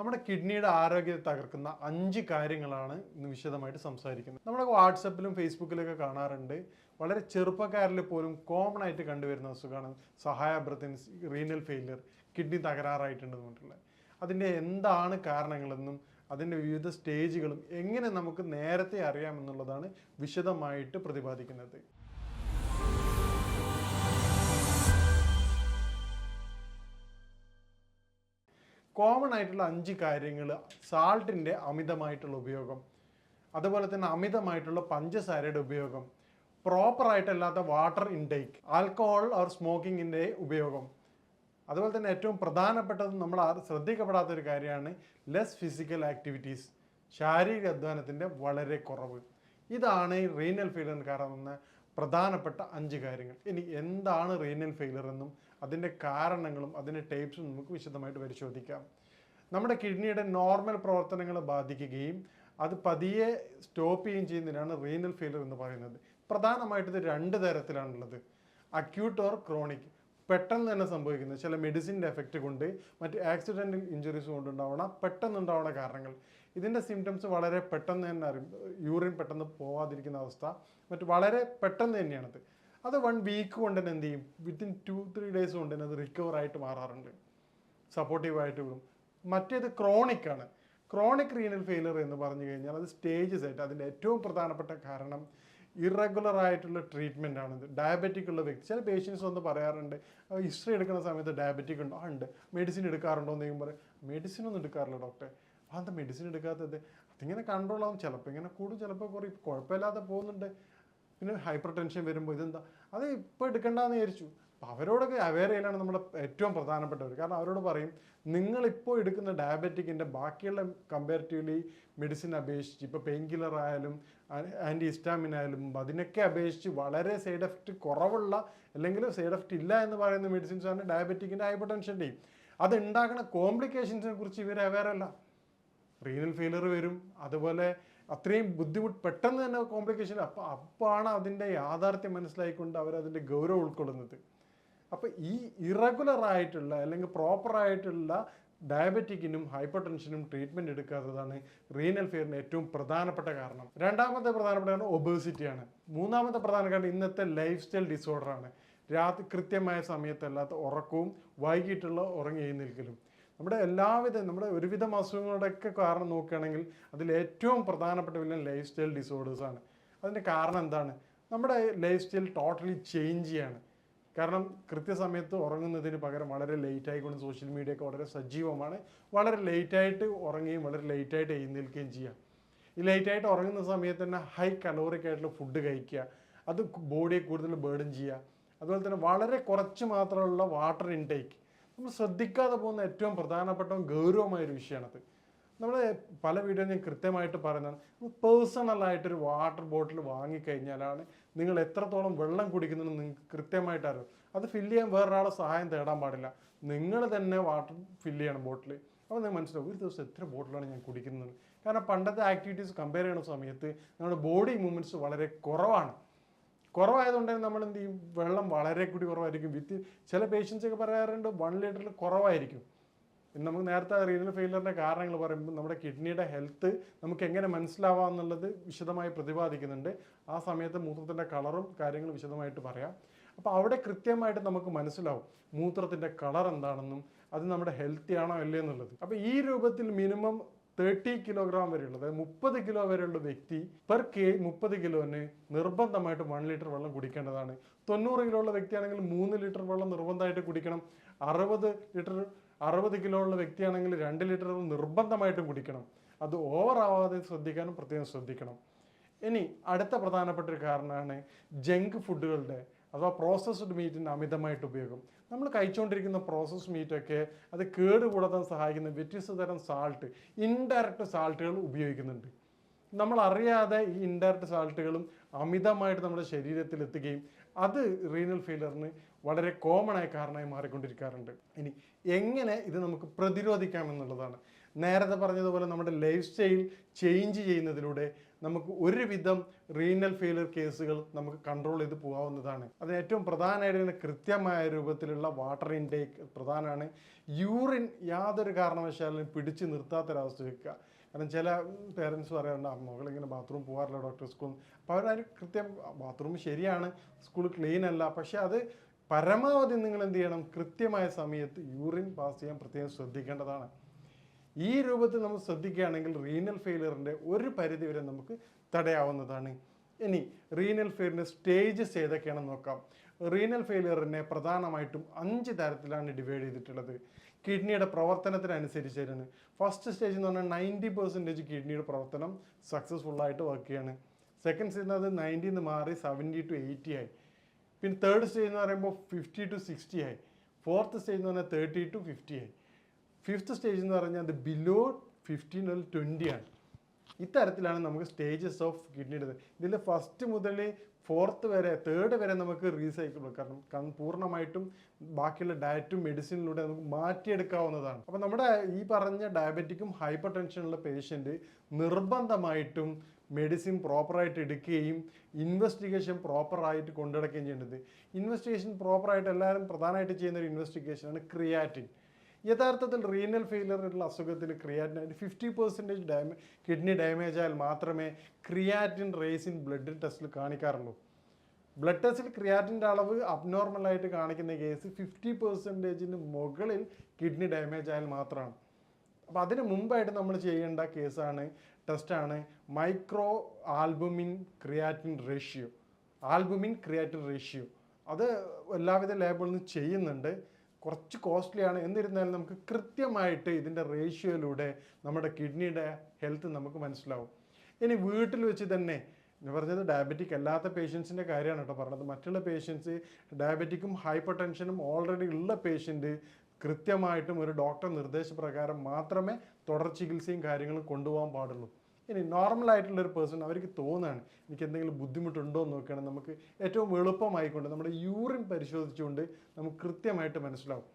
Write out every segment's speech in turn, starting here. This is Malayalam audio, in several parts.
നമ്മുടെ കിഡ്നിയുടെ ആരോഗ്യത്തെ തകർക്കുന്ന അഞ്ച് കാര്യങ്ങളാണ് ഇന്ന് വിശദമായിട്ട് സംസാരിക്കുന്നത്. നമ്മുടെ വാട്സപ്പിലും ഫേസ്ബുക്കിലൊക്കെ കാണാറുണ്ട്. വളരെ ചെറുപ്പക്കാരിൽ പോലും കോമൺ ആയിട്ട് കണ്ടുവരുന്ന അസുഖമാണ് സഹായബ്രത്തിന് റീനൽ ഫെയിലിയർ കിഡ്നി തകരാറായിട്ടുണ്ടെന്ന് പറഞ്ഞിട്ടുള്ളത് അതിന്റെ എന്താണ് കാരണങ്ങളെന്നും അതിന്റെ വിവിധ സ്റ്റേജുകളും എങ്ങനെ നമുക്ക് നേരത്തെ അറിയാമെന്നുള്ളതാണ് വിശദമായിട്ട് പ്രതിപാദിക്കുന്നത്. കോമൺ ആയിട്ടുള്ള അഞ്ച് കാര്യങ്ങൾ സാൾട്ടിന്റെ അമിതമായിട്ടുള്ള ഉപയോഗം അതുപോലെ തന്നെ അമിതമായിട്ടുള്ള പഞ്ചസാരയുടെ ഉപയോഗം പ്രോപ്പറായിട്ടല്ലാത്ത വാട്ടർ ഇൻടേക്ക് ആൽക്കഹോൾ ഓർ സ്മോക്കിങ്ങിന്റെ ഉപയോഗം. അതുപോലെ തന്നെ ഏറ്റവും പ്രധാനപ്പെട്ടത് നമ്മൾ ശ്രദ്ധിക്കപ്പെടാത്ത ഒരു കാര്യമാണ് ലെസ് ഫിസിക്കൽ ആക്ടിവിറ്റീസ് ശാരീരിക അധ്വാനത്തിന്റെ വളരെ കുറവ്. ഇതാണ് റീനൽ ഫെയിലിയറിന് കാരണമെന്ന പ്രധാനപ്പെട്ട അഞ്ച് കാര്യങ്ങൾ. ഇനി എന്താണ് റീനൽ ഫെയിലർ എന്നും അതിന്റെ കാരണങ്ങളും അതിന്റെ ടൈപ്സും നമുക്ക് വിശദമായിട്ട് പരിശോധിക്കാം. നമ്മുടെ കിഡ്നിയുടെ നോർമൽ പ്രവർത്തനങ്ങളെ ബാധിക്കുകയും അത് പതിയെ സ്റ്റോപ്പ് ചെയ്യുകയും ചെയ്യുന്നതിനാണ് റീനൽ ഫെയിലർ എന്ന് പറയുന്നത്. പ്രധാനമായിട്ട് ഇത് രണ്ട് തരത്തിലാണുള്ളത്. Acute or chronic. പെട്ടെന്ന് തന്നെ സംഭവിക്കുന്നത് ചില മെഡിസിന്റെ എഫക്റ്റ് കൊണ്ട് മറ്റ് ആക്സിഡന്റൽ ഇഞ്ചുറീസ് കൊണ്ടുണ്ടാവണ പെട്ടെന്ന് ഉണ്ടാവുന്ന കാരണങ്ങൾ. ഇതിന്റെ സിംറ്റംസ് വളരെ പെട്ടെന്ന് തന്നെ അറിയും. യൂറിൻ പെട്ടെന്ന് പോവാതിരിക്കുന്ന അവസ്ഥ. മറ്റ് വളരെ പെട്ടെന്ന് തന്നെയാണത്. അത് വൺ വീക്ക് കൊണ്ട് തന്നെ എന്ത് ചെയ്യും? വിത്തിൻ ടു ത്രീ ഡേയ്സ് കൊണ്ട് തന്നെ അത് റിക്കവർ ആയിട്ട് മാറാറുണ്ട്. സപ്പോർട്ടീവായിട്ട് വിടും മറ്റേത് ക്രോണിക് ആണ്. ക്രോണിക് റീനൽ ഫെയിലിയർ എന്ന് പറഞ്ഞു കഴിഞ്ഞാൽ അത് സ്റ്റേജസ് ആയിട്ട് അതിന്റെ ഏറ്റവും പ്രധാനപ്പെട്ട കാരണം ഇറഗുലർ ആയിട്ടുള്ള ട്രീറ്റ്മെന്റ് ആണിത് ഡയബറ്റിക് ഉള്ള വ്യക്തി ചില പേഷ്യൻസ് വന്ന് പറയാറുണ്ട് ഹിസ്റ്ററി എടുക്കുന്ന സമയത്ത് ഡയബറ്റിക് ഉണ്ടോ? ഉണ്ട്. മെഡിസിൻ എടുക്കാറുണ്ടോ? എന്ന് ചോദിക്കുമ്പോൾ മെഡിസിൻ ഒന്നും എടുക്കാറില്ല ഡോക്ടറെ അതെന്താ മെഡിസിൻ എടുക്കാത്തത്? അതിങ്ങനെ കൺട്രോൾ ആവും. ചിലപ്പോൾ ഇങ്ങനെ കൂടും. ചിലപ്പോൾ കുറയും. കുഴപ്പമില്ലാതെ പോകുന്നുണ്ട്. പിന്നെ ഹൈപ്പർ ടെൻഷൻ വരുമ്പോൾ ഇതെന്താ? അത് ഇപ്പോൾ എടുക്കേണ്ടെന്ന് വിചാരിച്ചു. അപ്പോൾ അവരോടൊക്കെ അവെയർ ചെയ്യലാണ് നമ്മുടെ ഏറ്റവും പ്രധാനപ്പെട്ടവർ കാരണം അവരോട് പറയും നിങ്ങളിപ്പോൾ എടുക്കുന്ന ഡയബറ്റിക്കിന്റെ ബാക്കിയുള്ള കമ്പാരിറ്റീവ്ലി മെഡിസിൻ അപേക്ഷിച്ച് ഇപ്പോൾ പെയിൻ കില്ലർ ആയാലും ആന്റി ഹിസ്റ്റാമിൻ ആയാലും അതിനൊക്കെ അപേക്ഷിച്ച് വളരെ സൈഡ് എഫക്റ്റ് കുറവുള്ള അല്ലെങ്കിൽ സൈഡ് എഫക്റ്റ് ഇല്ല എന്ന് പറയുന്ന മെഡിസിൻസ് ആണ് ഡയബറ്റിക്കിന്റെ ഹൈപ്പർ ടെൻഷന്റെയും അത് ഉണ്ടാക്കുന്ന കോംപ്ലിക്കേഷൻസിനെ കുറിച്ച് ഇവർ അവെയർ അല്ല. റീനൽ ഫെയിലിയർ വരും. അതുപോലെ അത്രയും ബുദ്ധിമുട്ട് പെട്ടെന്ന് തന്നെ കോംപ്ലിക്കേഷൻ അപ്പം അപ്പാണ് അതിന്റെ യാഥാർത്ഥ്യം മനസ്സിലായിക്കൊണ്ട് അവർ അതിന്റെ ഗൗരവം ഉൾക്കൊള്ളുന്നത്. അപ്പോൾ ഈ ഇറഗുലർ ആയിട്ടുള്ള അല്ലെങ്കിൽ പ്രോപ്പർ ആയിട്ടുള്ള ഡയബറ്റിക്കിനും ഹൈപ്പർ ടെൻഷനും ട്രീറ്റ്മെന്റ് എടുക്കാത്തതാണ് റീനൽ ഫെയറിന് ഏറ്റവും പ്രധാനപ്പെട്ട കാരണം. രണ്ടാമത്തെ പ്രധാനപ്പെട്ട കാരണം ഒബേസിറ്റിയാണ് മൂന്നാമത്തെ പ്രധാന കാരണം ഇന്നത്തെ ലൈഫ് സ്റ്റൈൽ ഡിസോർഡറാണ് രാത്രി കൃത്യമായ സമയത്തല്ലാത്ത ഉറക്കവും വൈകിട്ടുള്ള ഉറങ്ങി എഴുന്നേൽക്കലും നമ്മുടെ എല്ലാവിധ നമ്മുടെ ഒരുവിധം അസുഖങ്ങളുടെയൊക്കെ കാരണം നോക്കുകയാണെങ്കിൽ അതിൽ ഏറ്റവും പ്രധാനപ്പെട്ട വില്ലൻ ലൈഫ് സ്റ്റൈൽ ഡിസോർഡേഴ്സ് ആണ്. അതിന്റെ കാരണം എന്താണ്? നമ്മുടെ ലൈഫ് സ്റ്റൈൽ ടോട്ടലി ചേഞ്ച് ചെയ്യാണ്. കാരണം കൃത്യസമയത്ത് ഉറങ്ങുന്നതിന് പകരം വളരെ ലേറ്റ് ആയിക്കൊണ്ട് സോഷ്യൽ മീഡിയ ഒക്കെ വളരെ സജീവമാണ്. വളരെ ലേറ്റായിട്ട് ഉറങ്ങുകയും വളരെ ലേറ്റായിട്ട് എഴുന്നേൽക്കുകയും ചെയ്യുക ഈ ലേറ്റായിട്ട് ഉറങ്ങുന്ന സമയത്ത് തന്നെ ഹൈ കലോറിക് ആയിട്ടുള്ള ഫുഡ് കഴിക്കുക. അത് ബോഡിയെ കൂടുതൽ ബേർഡൻ ചെയ്യുക. അതുപോലെ തന്നെ വളരെ കുറച്ച് മാത്രമുള്ള വാട്ടർ ഇൻടേക്ക് നമ്മൾ ശ്രദ്ധിക്കാതെ പോകുന്ന ഏറ്റവും പ്രധാനപ്പെട്ട ഗൗരവമായ ഒരു വിഷയമാണത് നമ്മൾ പല വീഡിയോ ഞാൻ കൃത്യമായിട്ട് പറയുന്നതാണ്. പേഴ്സണലായിട്ടൊരു വാട്ടർ ബോട്ടിൽ വാങ്ങിക്കഴിഞ്ഞാലാണ് നിങ്ങൾ എത്രത്തോളം വെള്ളം കുടിക്കുന്നത് നിങ്ങൾക്ക് കൃത്യമായിട്ട് അറിയും. അത് ഫില്ല് ചെയ്യാൻ വേറൊരാളെ സഹായം തേടാൻ പാടില്ല. നിങ്ങൾ തന്നെ വാട്ടർ ഫില്ല് ചെയ്യണം ബോട്ടിൽ അപ്പോൾ നിങ്ങൾ മനസ്സിലാവും ഒരു ദിവസം എത്ര ബോട്ടിലാണ് ഞാൻ കുടിക്കുന്നത്? കാരണം പണ്ടത്തെ ആക്ടിവിറ്റീസ് കമ്പയർ ചെയ്യുന്ന സമയത്ത് നമ്മുടെ ബോഡി മൂവ്മെന്റ്സ് വളരെ കുറവാണ്. കുറവായതുകൊണ്ട് നമ്മൾ എന്ത് ചെയ്യും? വെള്ളം വളരെ കൂടി കുറവായിരിക്കും. വിത്ത് ചില പേഷ്യൻസ് ഒക്കെ പറയാറുണ്ട് വൺ ലിറ്ററിൽ കുറവായിരിക്കും. നമുക്ക് നേരത്തെ റീനൽ ഫെയിലറിന്റെ കാരണങ്ങൾ പറയുമ്പോൾ നമ്മുടെ കിഡ്നിയുടെ ഹെൽത്ത് നമുക്ക് എങ്ങനെ മനസ്സിലാവാം എന്നുള്ളത് വിശദമായി പ്രതിപാദിക്കുന്നുണ്ട്. ആ സമയത്ത് മൂത്രത്തിന്റെ കളറും കാര്യങ്ങളും വിശദമായിട്ട് പറയാം. അപ്പോൾ അവിടെ കൃത്യമായിട്ട് നമുക്ക് മനസ്സിലാവും മൂത്രത്തിന്റെ കളർ എന്താണെന്നും അത് നമ്മുടെ ഹെൽത്തി ആണോ അല്ലേ എന്നുള്ളത്. അപ്പോൾ ഈ രൂപത്തിൽ മിനിമം തേർട്ടി കിലോഗ്രാം വരെയുള്ള. അതായത് മുപ്പത് കിലോ വരെയുള്ള വ്യക്തി പെർ കെ മുപ്പത് കിലോന് നിർബന്ധമായിട്ട് വൺ ലിറ്റർ വെള്ളം കുടിക്കേണ്ടതാണ്. തൊണ്ണൂറ് കിലോ ഉള്ള വ്യക്തിയാണെങ്കിൽ മൂന്ന് ലിറ്റർ വെള്ളം നിർബന്ധമായിട്ട് കുടിക്കണം. അറുപത് ലിറ്റർ അറുപത് കിലോ ഉള്ള വ്യക്തിയാണെങ്കിൽ രണ്ട് ലിറ്റർ നിർബന്ധമായിട്ടും കുടിക്കണം. അത് ഓവർ ആവാതെ ശ്രദ്ധിക്കാനും പ്രത്യേകം ശ്രദ്ധിക്കണം. ഇനി അടുത്ത പ്രധാനപ്പെട്ട ഒരു കാരണമാണ് ജങ്ക് ഫുഡുകളുടെ അഥവാ പ്രോസസ്ഡ് മീറ്റിന്റെ അമിതമായിട്ട് ഉപയോഗം. നമ്മൾ കഴിച്ചുകൊണ്ടിരിക്കുന്ന പ്രോസസ്ഡ് മീറ്റൊക്കെ അത് കേടുകൂടാൻ സഹായിക്കുന്ന വ്യത്യസ്ത തരം സാൾട്ട് ഇൻഡയറക്റ്റ് സാൾട്ടുകൾ ഉപയോഗിക്കുന്നുണ്ട്. നമ്മൾ അറിയാതെ ഈ ഇൻഡയറക്റ്റ് സാൾട്ടുകളും അമിതമായിട്ട് നമ്മുടെ ശരീരത്തിൽ എത്തുകയും അത് റീനൽ ഫെയിലറിന് വളരെ കോമൺ ആയ കാരണമായി മാറിക്കൊണ്ടിരിക്കാറുണ്ട്. ഇനി എങ്ങനെ ഇത് നമുക്ക് പ്രതിരോധിക്കാം എന്നുള്ളതാണ്. നേരത്തെ പറഞ്ഞതുപോലെ നമ്മുടെ ലൈഫ് സ്റ്റൈൽ ചേഞ്ച് ചെയ്യുന്നതിലൂടെ നമുക്ക് ഒരുവിധം റീനൽ ഫെയിലിയർ കേസുകൾ നമുക്ക് കൺട്രോൾ ചെയ്ത് പോകാവുന്നതാണ്. അതിന് ഏറ്റവും പ്രധാനമായിട്ട് കൃത്യമായ രൂപത്തിലുള്ള വാട്ടർ ഇൻടേക്ക് പ്രധാനമാണ്. യൂറിൻ യാതൊരു കാരണവശാലും പിടിച്ചു നിർത്താത്തൊരവസ്ഥ വെക്കുക. കാരണം ചില പേരൻസ് പറയാറുണ്ട് മകളിങ്ങനെ ബാത്റൂം പോകാറില്ല ഡോക്ടർ സ്കൂൾ അപ്പോൾ അവരൊരു കൃത്യം ബാത്റൂം ശരിയാണ് സ്കൂൾ ക്ലീൻ അല്ല. പക്ഷേ അത് പരമാവധി നിങ്ങൾ എന്ത് ചെയ്യണം? കൃത്യമായ സമയത്ത് യൂറിൻ പാസ് ചെയ്യാൻ പ്രത്യേകം ശ്രദ്ധിക്കേണ്ടതാണ്. ഈ രൂപത്തിൽ നമ്മൾ ശ്രദ്ധിക്കുകയാണെങ്കിൽ റീനൽ ഫെയിലിയറിന്റെ ഒരു പരിധി വരെ നമുക്ക് തടയാവുന്നതാണ്. ഇനി റീനൽ ഫെയിലിയറിന്റെ സ്റ്റേജസ് ഏതൊക്കെയാണെന്ന് നോക്കാം. റീനൽ ഫെയിലിയറിനെ പ്രധാനമായിട്ടും അഞ്ച് തരത്തിലാണ് ഡിവൈഡ് ചെയ്തിട്ടുള്ളത്. കിഡ്നിയുടെ പ്രവർത്തനത്തിനനുസരിച്ചാണ് ഫസ്റ്റ് സ്റ്റേജ് എന്ന് പറഞ്ഞാൽ നയന്റി പെർസെന്റേജ് കിഡ്നിയുടെ പ്രവർത്തനം സക്സസ്ഫുൾ ആയിട്ട് വർക്ക് ചെയ്യാണ്. സെക്കൻഡ് സ്റ്റേജ് അത് നയന്റിന്ന് മാറി സെവന്റി ടു എയ്റ്റി ആയി. പിന്നെ തേർഡ് സ്റ്റേജ് എന്ന് പറയുമ്പോൾ ഫിഫ്റ്റി ടു സിക്സ്റ്റി ആയി. ഫോർത്ത് സ്റ്റേജ് എന്ന് പറഞ്ഞാൽ തേർട്ടി ടു ഫിഫ്റ്റി ആയി. ഫിഫ്ത്ത് സ്റ്റേജ് എന്ന് പറഞ്ഞാൽ അത് ബിലോ ഫിഫ്റ്റീൻ അല്ലെങ്കിൽ ട്വന്റി ആണ്. ഇത്തരത്തിലാണ് നമുക്ക് സ്റ്റേജസ് ഓഫ് കിഡ്നി ഇടുന്നത് ഇതിൽ ഫസ്റ്റ് മുതൽ ഫോർത്ത് വരെ തേർഡ് വരെ നമുക്ക് റീസൈക്കിൾ കാരണം കാരണം പൂർണമായിട്ടും ബാക്കിയുള്ള ഡയറ്റും മെഡിസിനിലൂടെ നമുക്ക് മാറ്റിയെടുക്കാവുന്നതാണ്. അപ്പോൾ നമ്മുടെ ഈ പറഞ്ഞ ഡയബറ്റിക്കും ഹൈപ്പർ ടെൻഷനുള്ള പേഷ്യന്റ് നിർബന്ധമായിട്ടും മെഡിസിൻ പ്രോപ്പറായിട്ട് എടുക്കുകയും ഇൻവെസ്റ്റിഗേഷൻ പ്രോപ്പറായിട്ട് കൊണ്ടുനടക്കുകയും ചെയ്യേണ്ടത്. ഇൻവെസ്റ്റിഗേഷൻ പ്രോപ്പറായിട്ട് എല്ലാവരും പ്രധാനമായിട്ട് ചെയ്യുന്ന ഒരു ഇൻവെസ്റ്റിഗേഷനാണ് ക്രിയാറ്റിൻ യഥാർത്ഥത്തിൽ റീനൽ ഫെയിലർ ഉള്ള അസുഖത്തിൽ ക്രിയാറ്റിൻ ഫിഫ്റ്റി പെർസെന്റേജ് ഡാമേ കിഡ്നി ഡാമേജ് ആയാൽ മാത്രമേ ക്രിയാറ്റിൻ റേസ് ഇൻ ബ്ലഡ് ടെസ്റ്റിൽ കാണിക്കാറുള്ളൂ. ബ്ലഡ് ടെസ്റ്റിൽ ക്രിയാറ്റിന്റെ അളവ് അബ്നോർമൽ ആയിട്ട് കാണിക്കുന്ന കേസ് ഫിഫ്റ്റി പെർസെന്റേജിന് മുകളിൽ കിഡ്നി ഡാമേജ് ആയാൽ മാത്രമാണ്. അപ്പോൾ അതിന് മുമ്പായിട്ട് നമ്മൾ ചെയ്യേണ്ട കേസാണ് ടെസ്റ്റാണ് micro albumin creatinine ratio albumin creatinine ratio അത് എല്ലാവിധ ലാബുകളിൽ നിന്ന് ചെയ്യുന്നുണ്ട്. കുറച്ച് കോസ്റ്റ്ലി ആണ്. എന്നിരുന്നാലും നമുക്ക് കൃത്യമായിട്ട് ഇതിന്റെ റേഷ്യോയിലൂടെ നമ്മുടെ കിഡ്നിയുടെ ഹെൽത്ത് നമുക്ക് മനസ്സിലാവും. ഇനി വീട്ടിൽ വെച്ച് തന്നെ ഞാൻ പറഞ്ഞത് ഡയബറ്റിക് അല്ലാത്ത പേഷ്യൻസിന്റെ കാര്യമാണ് കേട്ടോ പറഞ്ഞത്. മറ്റുള്ള പേഷ്യൻസ് ഡയബറ്റിക്കും ഹൈപ്പർ ടെൻഷനും ഓൾറെഡി ഉള്ള പേഷ്യന്റ് കൃത്യമായിട്ടും ഒരു ഡോക്ടർ നിർദ്ദേശപ്രകാരം മാത്രമേ തുടർ ചികിത്സയും കാര്യങ്ങളും കൊണ്ടുപോകാൻ പാടുള്ളൂ. ഇനി നോർമൽ ഒരു പേഴ്സൺ അവർക്ക് തോന്നുകയാണ് എനിക്ക് എന്തെങ്കിലും ബുദ്ധിമുട്ടുണ്ടോ എന്ന് നോക്കുകയാണ് നമുക്ക് ഏറ്റവും എളുപ്പമായിക്കൊണ്ട് നമ്മുടെ യൂറിൻ പരിശോധിച്ചുകൊണ്ട് നമുക്ക് കൃത്യമായിട്ട് മനസ്സിലാവും.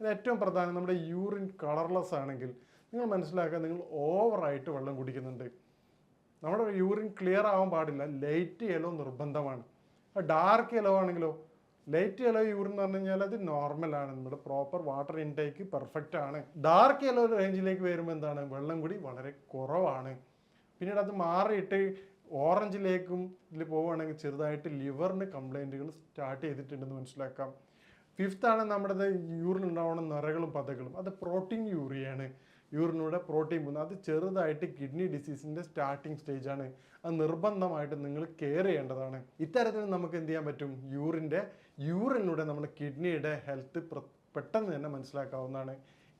ഇത് ഏറ്റവും പ്രധാനം നമ്മുടെ യൂറിൻ കളർലെസ് ആണെങ്കിൽ നിങ്ങൾ മനസ്സിലാക്കുക നിങ്ങൾ ഓവറായിട്ട് വെള്ളം കുടിക്കുന്നുണ്ട്. നമ്മുടെ യൂറിൻ ക്ലിയർ ആവാൻ പാടില്ല. ലൈറ്റ് യെല്ലോ നിർബന്ധമാണ്. ഡാർക്ക് യെല്ലോ ആണെങ്കിലോ ലൈറ്റ് യെല്ലോ യൂറിൻ എന്ന് പറഞ്ഞു കഴിഞ്ഞാൽ അത് നോർമലാണ് നമ്മുടെ പ്രോപ്പർ വാട്ടർ ഇൻടേക്ക് പെർഫെക്റ്റ് ആണ്. ഡാർക്ക് യെല്ലോ റേഞ്ചിലേക്ക് വരുമ്പോൾ എന്താണ്? വെള്ളം കൂടി വളരെ കുറവാണ്. പിന്നീട് അത് മാറിയിട്ട് ഓറഞ്ചിലേക്കും ഇതിൽ പോവുകയാണെങ്കിൽ ചെറുതായിട്ട് ലിവറിന് കംപ്ലൈന്റുകൾ സ്റ്റാർട്ട് ചെയ്തിട്ടുണ്ടെന്ന് മനസ്സിലാക്കാം. ഫിഫ്ത്ത് ആണ് നമ്മുടെ യൂറിൻ ഉണ്ടാവുന്ന നിറകളും പതകളും. അത് പ്രോട്ടീൻ യൂറിയാണ് യൂറിനൂടെ പ്രോട്ടീൻ പോകുന്നത്. അത് ചെറുതായിട്ട് കിഡ്നി ഡിസീസിന്റെ സ്റ്റാർട്ടിങ് സ്റ്റേജാണ് അത് നിർബന്ധമായിട്ട് നിങ്ങൾ കെയർ ചെയ്യേണ്ടതാണ്. ഇത്തരത്തിൽ നമുക്ക് എന്ത് ചെയ്യാൻ പറ്റും? യൂറിന്റെ യൂറിനൂടെ നമ്മുടെ കിഡ്നിയുടെ ഹെൽത്ത് പെട്ടെന്ന് തന്നെ മനസ്സിലാക്കാവുന്നതാണ്.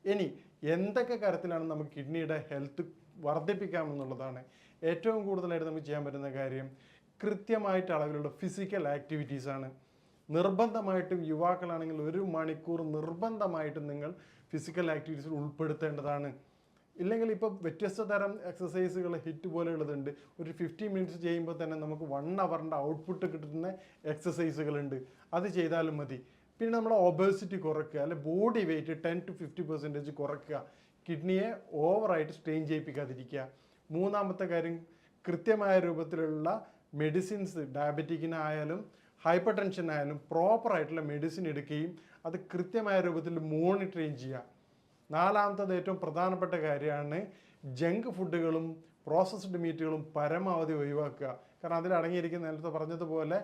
ഇനി എന്തൊക്കെ കാര്യത്തിലാണ് നമുക്ക് കിഡ്നിയുടെ ഹെൽത്ത് വർദ്ധിപ്പിക്കാമെന്നുള്ളതാണ് ഏറ്റവും കൂടുതലായിട്ട് നമുക്ക് ചെയ്യാൻ പറ്റുന്ന കാര്യം. കൃത്യമായിട്ട് അളവിലുള്ള ഫിസിക്കൽ ആക്ടിവിറ്റീസാണ് നിർബന്ധമായിട്ടും യുവാക്കളാണെങ്കിൽ ഒരു മണിക്കൂർ നിർബന്ധമായിട്ടും നിങ്ങൾ ഫിസിക്കൽ ആക്ടിവിറ്റീസിൽ ഉൾപ്പെടുത്തേണ്ടതാണ്. ഇല്ലെങ്കിൽ ഇപ്പോൾ വ്യത്യസ്ത തരം എക്സസൈസുകൾ ഹിറ്റ് പോലെയുള്ളതുണ്ട്. ഒരു ഫിഫ്റ്റി മിനിറ്റ്സ് ചെയ്യുമ്പോൾ തന്നെ നമുക്ക് വൺ അവറിന്റെ ഔട്ട്പുട്ട് കിട്ടുന്ന എക്സസൈസുകളുണ്ട് അത് ചെയ്താലും മതി. പിന്നെ നമ്മൾ ഒബേസിറ്റി കുറയ്ക്കുക അല്ലെ body weight ten to fifty percentage കുറയ്ക്കുക കിഡ്നിയെ ഓവറായിട്ട് സ്ട്രെയിൻ ചെയ്യിപ്പിക്കാതിരിക്കുക. മൂന്നാമത്തെ കാര്യം കൃത്യമായ രൂപത്തിലുള്ള മെഡിസിൻസ് ഡയബറ്റിക്കിനായാലും ഹൈപ്പർ ടെൻഷനായാലും പ്രോപ്പറായിട്ടുള്ള മെഡിസിൻ എടുക്കുകയും അത് കൃത്യമായ രൂപത്തിൽ മോണിറ്ററിങ് ചെയ്യുക. നാലാമത്തത് ഏറ്റവും പ്രധാനപ്പെട്ട കാര്യമാണ് ജങ്ക് ഫുഡുകളും പ്രോസസ്ഡ് മീറ്റുകളും പരമാവധി ഒഴിവാക്കുക. കാരണം അതിൽ അടങ്ങിയിരിക്കുന്ന നേരത്തെ പറഞ്ഞതുപോലെ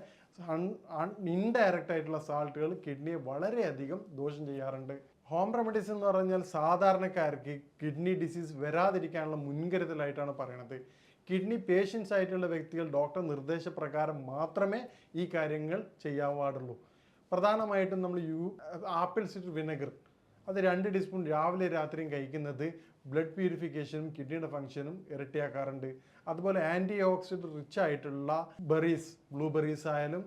ഇൻഡയറക്റ്റ് ആയിട്ടുള്ള സാൾട്ടുകൾ കിഡ്നിയെ വളരെയധികം ദോഷം ചെയ്യാറുണ്ട്. ഹോം റെമഡീസ് എന്ന് പറഞ്ഞാൽ സാധാരണക്കാർക്ക് കിഡ്നി ഡിസീസ് വരാതിരിക്കാനുള്ള മുൻകരുതലായിട്ടാണ് പറയണത്. കിഡ്നി പേഷ്യൻസ് ആയിട്ടുള്ള വ്യക്തികൾ ഡോക്ടർ നിർദ്ദേശപ്രകാരം മാത്രമേ ഈ കാര്യങ്ങൾ ചെയ്യാൻ പാടുള്ളൂ പ്രധാനമായിട്ടും നമ്മൾ യു ആപ്പിൾ സിഡർ വിനെഗർ അത് രണ്ട് ടീസ്പൂൺ രാവിലെ രാത്രിയും കഴിക്കുന്നത് ബ്ലഡ് പ്യൂരിഫിക്കേഷനും കിഡ്നിയുടെ ഫംഗ്ഷനും ഇരട്ടിയാക്കാറുണ്ട്. അതുപോലെ ആന്റി ഓക്സിഡന്റ് റിച്ച് ആയിട്ടുള്ള ബെറീസ് ബ്ലൂബെറീസ് ആയാലും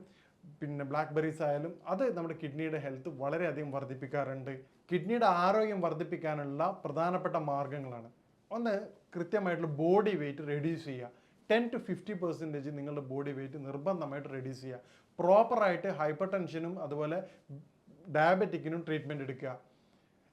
പിന്നെ ബ്ലാക്ക് ബെറീസ് ആയാലും അത് നമ്മുടെ കിഡ്നിയുടെ ഹെൽത്ത് വളരെയധികം വർദ്ധിപ്പിക്കാറുണ്ട്. കിഡ്നിയുടെ ആരോഗ്യം വർദ്ധിപ്പിക്കാനുള്ള പ്രധാനപ്പെട്ട മാർഗങ്ങളാണ്. ഒന്ന് കൃത്യമായിട്ടുള്ള ബോഡി വെയിറ്റ് റെഡ്യൂസ് ചെയ്യുക. ടെൻ ടു ഫിഫ്റ്റി പെർസെന്റേജ് നിങ്ങളുടെ ബോഡി വെയിറ്റ് നിർബന്ധമായിട്ട് റെഡ്യൂസ് ചെയ്യുക. പ്രോപ്പറായിട്ട് ഹൈപ്പർ ടെൻഷനും അതുപോലെ ഡയബറ്റിക്കിനും ട്രീറ്റ്മെന്റ് എടുക്കുക.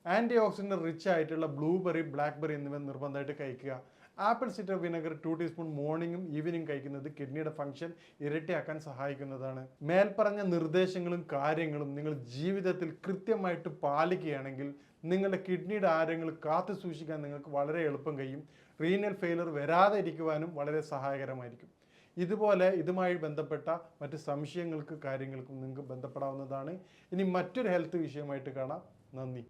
ആന്റി ഓക്സിഡന്റ് റിച്ച് ആയിട്ടുള്ള ബ്ലൂബെറി ബ്ലാക്ക്ബെറി എന്നിവ നിർബന്ധമായിട്ട് കഴിക്കുക. Apple cider vinegar two teaspoon മോർണിംഗും evening കഴിക്കുന്നത് കിഡ്നിയുടെ ഫംഗ്ഷൻ ഇരട്ടിയാക്കാൻ സഹായിക്കുന്നതാണ്. മേൽപ്പറഞ്ഞ നിർദ്ദേശങ്ങളും കാര്യങ്ങളും നിങ്ങൾ ജീവിതത്തിൽ കൃത്യമായിട്ട് പാലിക്കുകയാണെങ്കിൽ നിങ്ങളുടെ കിഡ്നിയുടെ ആരോഗ്യങ്ങൾ കാത്തു സൂക്ഷിക്കാൻ നിങ്ങൾക്ക് വളരെ എളുപ്പം കഴിയും. റീനൽ ഫെയിലർ വരാതെ ഇരിക്കുവാനും വളരെ സഹായകരമായിരിക്കും. ഇതുപോലെ ഇതുമായി ബന്ധപ്പെട്ട മറ്റ് സംശയങ്ങൾക്ക് കാര്യങ്ങൾക്കും നിങ്ങൾക്ക് ബന്ധപ്പെടാവുന്നതാണ്. ഇനി മറ്റൊരു ഹെൽത്ത് വിഷയമായിട്ട് കാണാം. നന്ദി.